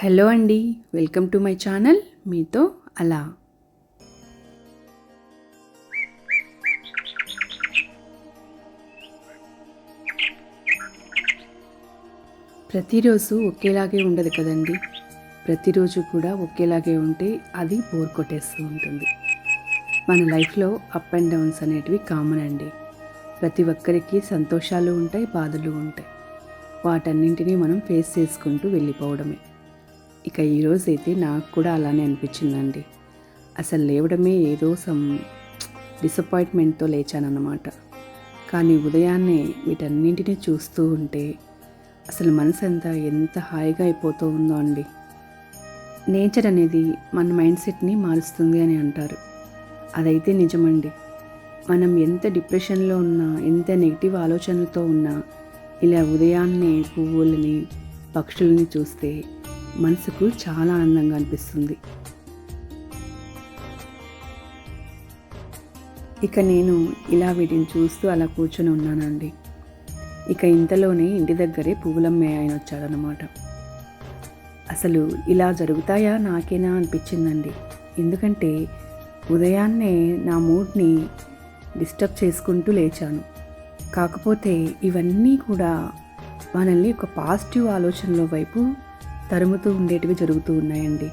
Hello అండి welcome to my channel మీతో అలా. ప్రతిరోజు ఒకేలాగే ఉండదు కదండి. ప్రతిరోజు కూడా ఒకేలాగే ఉంటే అది బోర్ కొట్టేస్తూ ఉంటుంది. మన లైఫ్లో అప్ అండ్ డౌన్స్ అనేటివి కామన్ అండి. ప్రతి ఒక్కరికి సంతోషాలు ఉంటాయి బాధలు ఉంటాయి. వాటన్నింటినీ మనం ఫేస్ చేసుకుంటూ వెళ్ళిపోవడమే. ఇక ఈరోజు అయితే నాకు కూడా అలానే అనిపించిందండి. అసలు లేవడమే ఏదో సమ్ డిసప్పాయింట్మెంట్తో లేచానన్నమాట. కానీ ఉదయాన్నే వీటన్నింటినీ చూస్తూ ఉంటే అసలు మనసు అంతా ఎంత హాయిగా అయిపోతూ ఉందో అండి. నేచర్ అనేది మన మైండ్ సెట్ని మారుస్తుంది అని అంటారు. అదైతే నిజమండి. మనం ఎంత డిప్రెషన్లో ఉన్నా ఎంత నెగిటివ్ ఆలోచనలతో ఉన్నా ఇలా ఉదయాన్నే పువ్వులని పక్షులని చూస్తే మనసుకు చాలా ఆనందంగా అనిపిస్తుంది. ఇక నేను ఇలా వీటిని చూస్తూ అలా కూర్చొని ఉన్నానండి. ఇక ఇంతలోనే ఇంటి దగ్గరే పువ్వులమ్మే ఆయన వచ్చాడనమాట అసలు ఇలా జరుగుతాయా? నాకేనా అనిపించిందండి. ఎందుకంటే ఉదయాన్నే నా మూడ్ని డిస్టర్బ్ చేసుకుంటూ లేచాను. కాకపోతే ఇవన్నీ కూడా మనల్ని ఒక పాజిటివ్ ఆలోచనల వైపు తరుముతూ ఉండేటివి జరుగుతూ ఉన్నాయండి.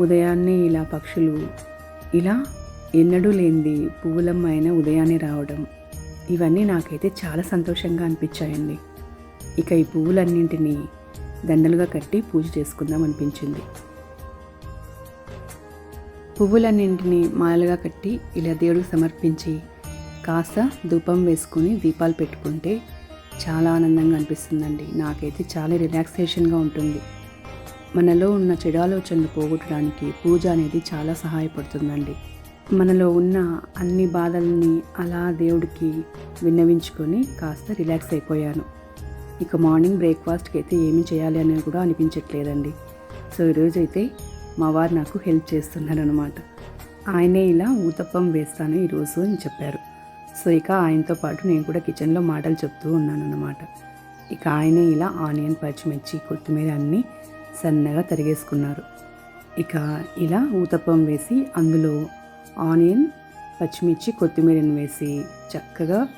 ఉదయాన్నే ఇలా పక్షులు ఇలా ఎన్నడూ లేనిది పువ్వులమ్మ అయిన ఉదయాన్నే రావడం ఇవన్నీ నాకైతే చాలా సంతోషంగా అనిపించాయండి. ఇక ఈ పువ్వులన్నింటినీ దండలుగా కట్టి పూజ చేసుకుందాం అనిపించింది. పువ్వులన్నింటినీ మాలగా కట్టి ఇలా దేవుడికి సమర్పించి కాస్త ధూపం వేసుకుని దీపాలు పెట్టుకుంటే చాలా ఆనందంగా అనిపిస్తుందండి. నాకైతే చాలా రిలాక్సేషన్గా ఉంటుంది. మనలో ఉన్న చెడాలోచనలు పోగొట్టడానికి పూజ అనేది చాలా సహాయపడుతుందండి. మనలో ఉన్న అన్ని బాధల్ని అలా దేవుడికి విన్నవించుకొని కాస్త రిలాక్స్ అయిపోయాను. ఇక మార్నింగ్ బ్రేక్ఫాస్ట్కి అయితే ఏమి చేయాలి అనేది కూడా అనిపించట్లేదండి. సో ఈరోజు అయితే మా వారు నాకు హెల్ప్ చేస్తున్నారు అనమాట ఆయనే ఇలా ఊతప్పం వేస్తాను ఈరోజు అని చెప్పారు. సో ఇక ఆయనతో పాటు నేను కూడా కిచెన్లో మాటలు చెప్తూ ఉన్నాను అనమాట ఇక ఆయనే ఇలా ఆనియన్ పచ్చిమిర్చి కొత్తిమీర అన్నీ సన్నగా తరిగేసుకున్నారు. ఇక ఇలా ఊతప్పం వేసి అందులో ఆనియన్ పచ్చిమిర్చి కొత్తిమీరని వేసి చక్కగా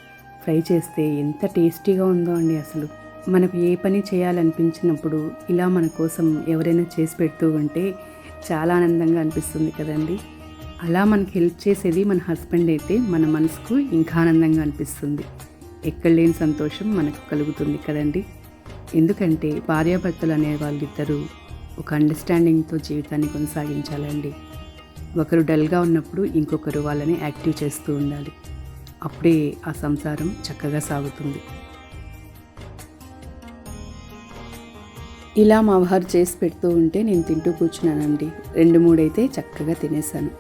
ఫ్రై చేస్తే ఎంత టేస్టీగా ఉందో అండి అసలు. మనకు ఏ పని చేయాలనిపించినప్పుడు ఇలా మన కోసం ఎవరైనా చేసి పెడుతూ ఉంటే చాలా ఆనందంగా అనిపిస్తుంది కదండి. అలా మనకి హెల్ప్ చేసేది మన హస్బెండ్ అయితే మన మనసుకు ఇంకా ఆనందంగా అనిపిస్తుంది. ఎక్కడ లేని సంతోషం మనకు కలుగుతుంది కదండి. ఎందుకంటే భార్యాభర్తలు అనే వాళ్ళిద్దరూ ఒక అండర్స్టాండింగ్తో జీవితాన్ని కొనసాగించాలండి. ఒకరు డల్గా ఉన్నప్పుడు ఇంకొకరు వాళ్ళని యాక్టివ్ చేస్తూ ఉండాలి. అప్పుడే ఆ సంసారం చక్కగా సాగుతుంది. ఇలా మా వారు చేసి పెడుతూ ఉంటే నేను తింటూ కూర్చున్నానండి. రెండు మూడైతే చక్కగా తినేసాను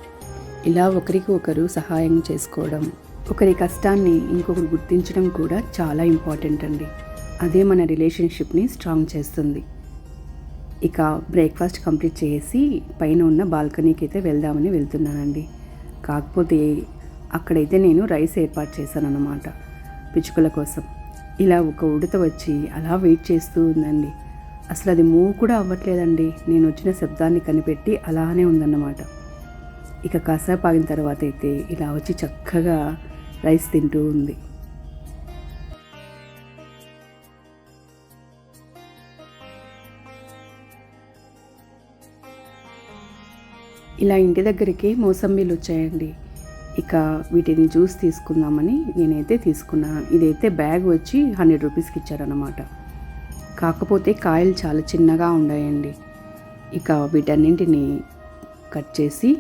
ఇలా ఒకరికి ఒకరు సహాయం చేసుకోవడం ఒకరి కష్టాన్ని ఇంకొకరు గుర్తించడం కూడా చాలా ఇంపార్టెంట్ అండి. అదే మన రిలేషన్షిప్ని స్ట్రాంగ్ చేస్తుంది. ఇక బ్రేక్ఫాస్ట్ కంప్లీట్ చేసి పైన ఉన్న బాల్కనీకి అయితే వెళ్దామని వెళ్తున్నానండి. కాకపోతే అక్కడైతే నేను రైస్ ఏర్పాటు చేశాను అన్నమాట పిచ్చుకల కోసం. ఇలా ఒక ఉడత వచ్చి అలా వెయిట్ చేస్తూ ఉందండి. అసలు అది మూవ్ కూడా అవ్వట్లేదండి. నేను వచ్చిన శబ్దాన్ని కనిపెట్టి అలానే ఉందన్నమాట. ఇక కాసేపు ఆగిన తర్వాత అయితే ఇలా వచ్చి చక్కగా రైస్ తింటూ ఉంది. ఇలా ఇంటి దగ్గరికి మోసంబీలు వచ్చాయండి. ఇక వీటిని జ్యూస్ తీసుకుందామని నేనైతే తీసుకున్నాను. ఇదైతే బ్యాగ్ వచ్చి హండ్రెడ్ రూపీస్కి ఇచ్చారనమాట కాకపోతే కాయలు చాలా చిన్నగా ఉన్నాయండి ఇక వీటన్నింటిని కట్ చేసి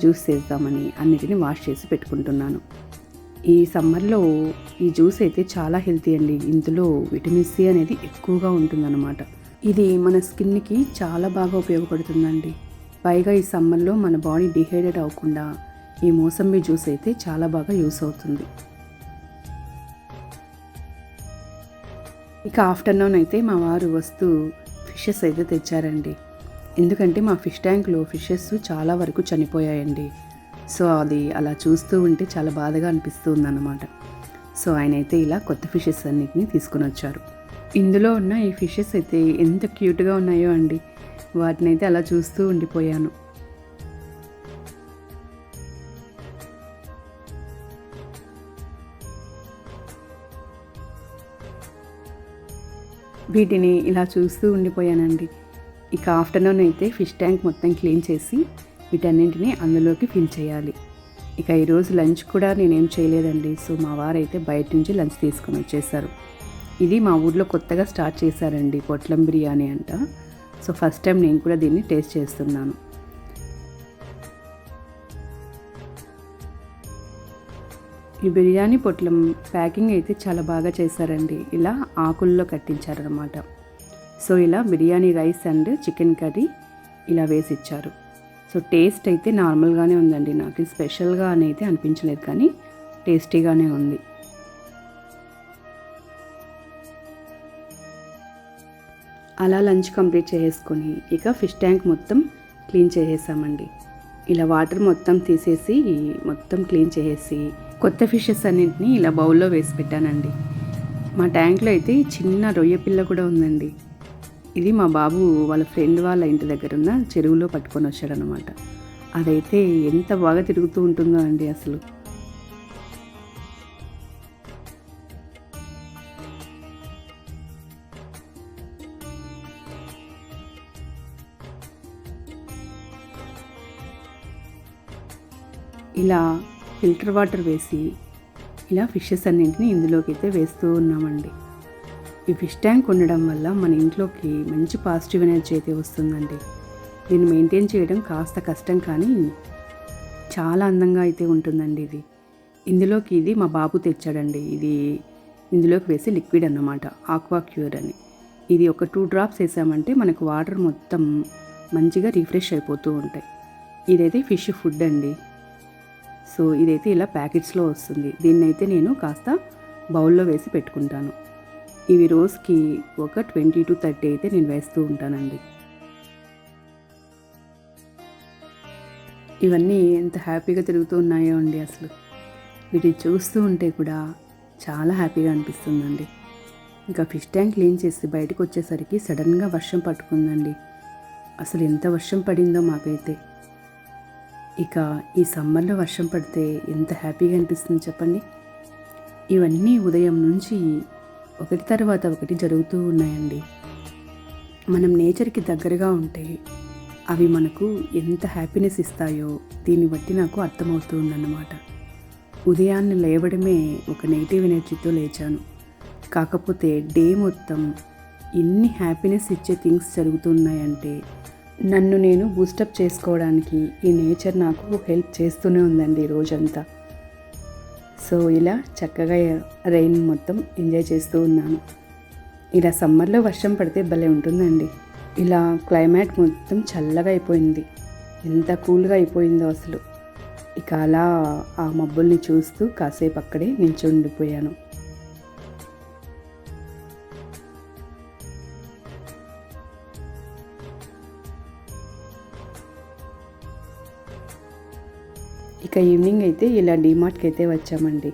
జ్యూస్ చేద్దామని అన్నిటిని వాష్ చేసి పెట్టుకుంటున్నాను. ఈ సమ్మర్లో ఈ జ్యూస్ అయితే చాలా హెల్తీ అండి. ఇందులో విటమిన్ సి అనేది ఎక్కువగా ఉంటుందన్నమాట. ఇది మన స్కిన్కి చాలా బాగా ఉపయోగపడుతుందండి. పైగా ఈ సమ్మర్లో మన బాడీ డిహైడ్రేట్ అవ్వకుండా ఈ మోసంబి జ్యూస్ అయితే చాలా బాగా యూస్ అవుతుంది. ఇక ఆఫ్టర్నూన్ అయితే మా వారు వస్తూ ఫిషెస్ అయితే తెచ్చారండి. ఎందుకంటే మా ఫిష్ ట్యాంక్లో ఫిషెస్ చాలా వరకు చనిపోయాయండి. సో అది అలా చూస్తూ ఉంటే చాలా బాధగా అనిపిస్తూ ఉందన్నమాట సో ఆయన అయితే ఇలా కొత్త ఫిషెస్ అన్నిటిని తీసుకొని వచ్చారు. ఇందులో ఉన్న ఈ ఫిషెస్ అయితే ఎంత క్యూట్గా ఉన్నాయో అండి. వాటినైతే అలా చూస్తూ ఉండిపోయాను. వీటిని ఇలా చూస్తూ ఉండిపోయానండి. ఇక ఆఫ్టర్నూన్ అయితే ఫిష్ ట్యాంక్ మొత్తం క్లీన్ చేసి వీటన్నింటినీ అందులోకి ఫిల్ చేయాలి. ఇక ఈరోజు లంచ్ కూడా నేనేం చేయలేదండి. సో మా వారైతే బయట నుంచి లంచ్ తీసుకొని వచ్చేసారు. ఇది మా ఊర్లో కొత్తగా స్టార్ట్ చేశారండి. పొట్లం బిర్యానీ అంట. సో ఫస్ట్ టైం నేను కూడా దీన్ని టేస్ట్ చేస్తున్నాను. ఈ బిర్యానీ పొట్లం ప్యాకింగ్ అయితే చాలా బాగా చేశారండి. ఇలా ఆకుల్లో కట్టించారనమాట సో ఇలా biryani rice and chicken curry ఇలా వేసి ఇచ్చారు సో టేస్ట్ అయితే నార్మల్గానే ఉందండి. నాకు స్పెషల్గా అని అయితే అనిపించలేదు కానీ టేస్టీగానే ఉంది. అలా లంచ్ కంప్లీట్ చేసేసుకొని ఇక ఫిష్ ట్యాంక్ మొత్తం క్లీన్ చేసేసామండి. ఇలా వాటర్ మొత్తం తీసేసి మొత్తం క్లీన్ చేసేసి కొత్త ఫిషెస్ అన్నింటినీ ఇలా బౌల్లో వేసి పెట్టానండి. మా ట్యాంక్లో అయితే చిన్న రొయ్య పిల్ల కూడా ఉందండి. ఇది మా బాబు వాళ్ళ ఫ్రెండ్ వాళ్ళ ఇంటి దగ్గర ఉన్న చెరువులో పట్టుకొని వచ్చాడనమాట అదైతే ఎంత బాగా తిరుగుతూ ఉంటుందో అండి అసలు. ఇలా ఫిల్టర్ వాటర్ వేసి ఇలా ఫిషెస్ అన్నింటినీ ఇందులోకి అయితే వేస్తూ ఉన్నామండి. ఈ ఫిష్ ట్యాంక్ ఉండడం వల్ల మన ఇంట్లోకి మంచి పాజిటివ్ ఎనర్జీ అయితే వస్తుందండి. దీన్ని మెయింటైన్ చేయడం కాస్త కష్టం కానీ చాలా అందంగా అయితే ఉంటుందండి ఇది. ఇందులోకి ఇది మా బాబు తెచ్చాడండి. ఇది ఇందులోకి వేసి లిక్విడ్ అన్నమాట ఆక్వా క్యూర్ అని. ఇది ఒక టూ డ్రాప్స్ వేసామంటే మనకు వాటర్ మొత్తం మంచిగా రిఫ్రెష్ అయిపోతూ ఉంటాయి. ఇదైతే ఫిష్ ఫుడ్ అండి. సో ఇదైతే ఇలా ప్యాకెట్స్లో వస్తుంది. దీన్ని అయితే నేను కాస్త బౌల్లో వేసి పెట్టుకుంటాను. ఇవి రోజుకి ఒక ట్వంటీ టు థర్టీ అయితే నేను వేస్తూ ఉంటానండి. ఇవన్నీ ఎంత హ్యాపీగా తిరుగుతూ ఉన్నాయో అండి అసలు. వీటిని చూస్తూ ఉంటే కూడా చాలా హ్యాపీగా అనిపిస్తుందండి. ఇంకా ఫిష్ ట్యాంక్ క్లీన్ చేసి బయటకు వచ్చేసరికి సడన్గా వర్షం పట్టుకుందండి. అసలు ఎంత వర్షం పడిందో మాకైతే. ఇక ఈ సమ్మర్లో వర్షం పడితే ఎంత హ్యాపీగా అనిపిస్తుంది చెప్పండి? ఇవన్నీ ఉదయం నుంచి ఒకటి తర్వాత ఒకటి జరుగుతూ ఉన్నాయండి. మనం నేచర్కి దగ్గరగా ఉంటే అవి మనకు ఎంత హ్యాపీనెస్ ఇస్తాయో దీన్ని బట్టి నాకు అర్థమవుతూ ఉందన్నమాట ఉదయాన్నే లేవడమే ఒక నెగిటివ్ ఎనర్జీతో లేచాను. కాకపోతే డే మొత్తం ఎన్ని హ్యాపీనెస్ ఇచ్చే థింగ్స్ జరుగుతున్నాయంటే నన్ను నేను బూస్టప్ చేసుకోవడానికి ఈ నేచర్ నాకు హెల్ప్ చేస్తూనే ఉందండి రోజంతా. సో ఇలా చక్కగా రెయిన్ మొత్తం ఎంజాయ్ చేస్తూ ఉన్నాను. ఇలా సమ్మర్లో వర్షం పడితే భలే ఉంటుందండి. ఇలా క్లైమేట్ మొత్తం చల్లగా అయిపోయింది. ఎంత కూల్గా అయిపోయిందో అసలు. ఇక అలా ఆ మబ్బుల్ని చూస్తూ కాసేపు అక్కడే నిల్చుండిపోయాను. ఇక ఈవినింగ్ అయితే ఇలా డీమార్ట్కి అయితే వచ్చామండి.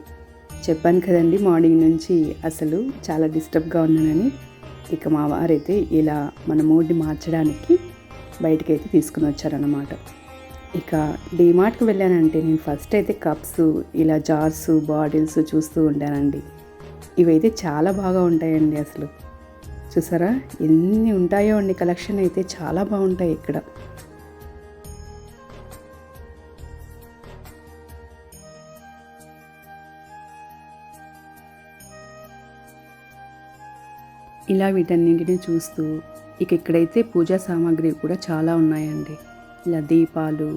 చెప్పాను కదండి మార్నింగ్ నుంచి అసలు చాలా డిస్టర్బ్గా ఉన్నానని. ఇక మా వారైతే ఇలా మన మూడ్ని మార్చడానికి బయటకైతే తీసుకుని వచ్చారనమాట ఇక డీమార్ట్కి వెళ్ళానంటే నేను ఫస్ట్ అయితే కప్స్ ఇలా జార్స్ బాటిల్స్ చూస్తూ ఉంటానండి ఇవైతే చాలా బాగా ఉంటాయండి అసలు. చూసారా? ఎన్ని ఉంటాయో అండి కలెక్షన్ అయితే చాలా బాగుంటాయి ఇక్కడ. ఇలా వీటన్నింటినీ చూస్తూ ఇక ఇక్కడైతే పూజా సామాగ్రి కూడా చాలా ఉన్నాయండి. ఇలా దీపాలు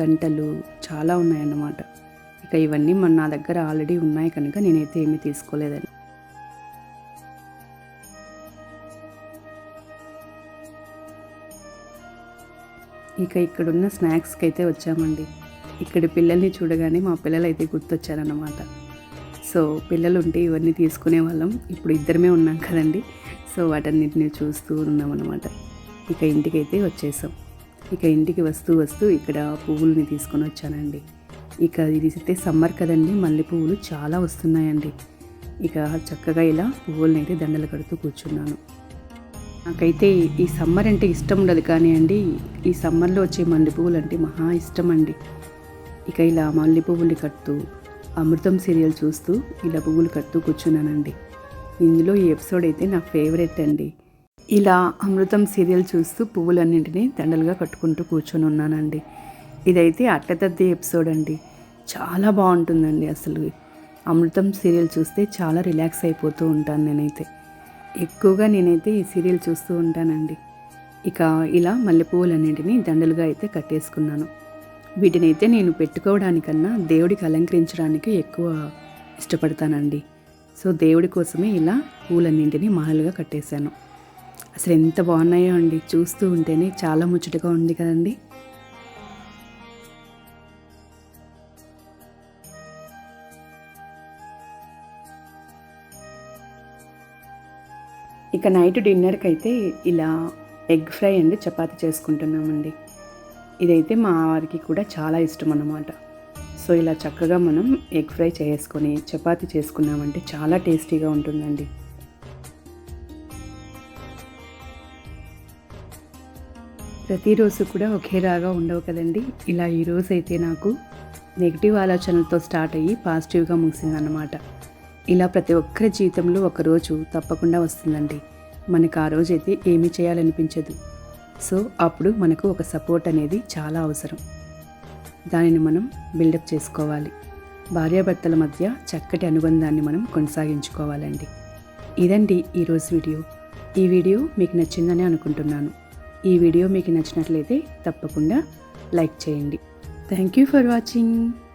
గంటలు చాలా ఉన్నాయన్నమాట. ఇక ఇవన్నీ మన నా దగ్గర ఆల్రెడీ ఉన్నాయి కనుక నేనైతే ఏమీ తీసుకోలేదని ఇక ఇక్కడున్న స్నాక్స్కి అయితే వచ్చామండి. ఇక్కడ పిల్లల్ని చూడగానే మా పిల్లలు అయితే గుర్తొచ్చారన్నమాట. సో పిల్లలు ఉంటే ఇవన్నీ తీసుకునే వాళ్ళం. ఇప్పుడు ఇద్దరమే ఉన్నాం కదండి. సో వాటన్నిటిని చూస్తూ ఉన్నాం అనమాట ఇక ఇంటికైతే వచ్చేసాం. ఇక ఇంటికి వస్తూ వస్తూ ఇక్కడ పువ్వుల్ని తీసుకొని వచ్చానండి. ఇక ఇది అయితే సమ్మర్ కదండి మల్లె పువ్వులు చాలా వస్తున్నాయండి. ఇక చక్కగా ఇలా పువ్వుల్ని అయితే దండలు కడుతూ కూర్చున్నాను. నాకైతే ఈ సమ్మర్ అంటే ఇష్టం ఉండదు కానీ అండి ఈ సమ్మర్లో వచ్చే మల్లె పువ్వులు అంటే మహా ఇష్టం అండి. ఇక ఇలా మల్లె పువ్వులు కడుతూ అమృతం సీరియల్ చూస్తూ ఇలా పువ్వులు కడుతూ కూర్చున్నానండి. ఇందులో ఈ ఎపిసోడ్ అయితే నా ఫేవరెట్ అండి. ఇలా అమృతం సీరియల్ చూస్తూ పువ్వులన్నింటినీ దండలుగా కట్టుకుంటూ కూర్చొని ఉన్నానండి. ఇదైతే అట్టతద్ది ఎపిసోడ్ అండి. చాలా బాగుంటుందండి అసలు. అమృతం సీరియల్ చూస్తే చాలా రిలాక్స్ అయిపోతూ ఉంటాను నేనైతే. ఎక్కువగా నేనైతే ఈ సీరియల్ చూస్తూ ఉంటానండి. ఇక ఇలా మల్లెపువ్వులన్నింటినీ దండలుగా అయితే కట్టేసుకున్నాను. వీటిని అయితే నేను పెట్టుకోవడానికన్నా దేవుడికి అలంకరించడానికి ఎక్కువ ఇష్టపడతానండి. సో దేవుడి కోసమే ఇలా పూలన్నింటినీ మాలలుగా కట్టేశాను. అసలు ఎంత బాగున్నాయో అండి. చూస్తూ ఉంటేనే చాలా ముచ్చటగా ఉంది కదండి. ఇక నైట్ డిన్నర్కి అయితే ఇలా ఎగ్ ఫ్రై అండ్ చపాతి చేసుకుంటున్నామండి. ఇదైతే మా వారికి కూడా చాలా ఇష్టం అన్నమాట సో ఇలా చక్కగా మనం ఎగ్ ఫ్రై చేసుకొని చపాతి చేసుకున్నామంటే చాలా టేస్టీగా ఉంటుందండి. ప్రతిరోజు కూడా ఒకేలాగా ఉండవు కదండి. ఇలా ఈరోజు అయితే నాకు నెగిటివ్ ఆలోచనలతో స్టార్ట్ అయ్యి పాజిటివ్గా ముగిసిందన్నమాట. ఇలా ప్రతి ఒక్కరి జీవితంలో ఒకరోజు తప్పకుండా వస్తుందండి. మనకు ఆ రోజైతే ఏమి ఏమీ చేయాలనిపించదు. సో అప్పుడు మనకు ఒక సపోర్ట్ అనేది చాలా అవసరం. దానిని మనం బిల్డప్ చేసుకోవాలి. భార్యాభర్తల మధ్య చక్కటి అనుబంధాన్ని మనం కొనసాగించుకోవాలండి. ఇదండి ఈరోజు వీడియో. ఈ వీడియో మీకు నచ్చిందని అనుకుంటున్నాను. ఈ వీడియో మీకు నచ్చినట్లయితే తప్పకుండా లైక్ చేయండి. Thank you for watching.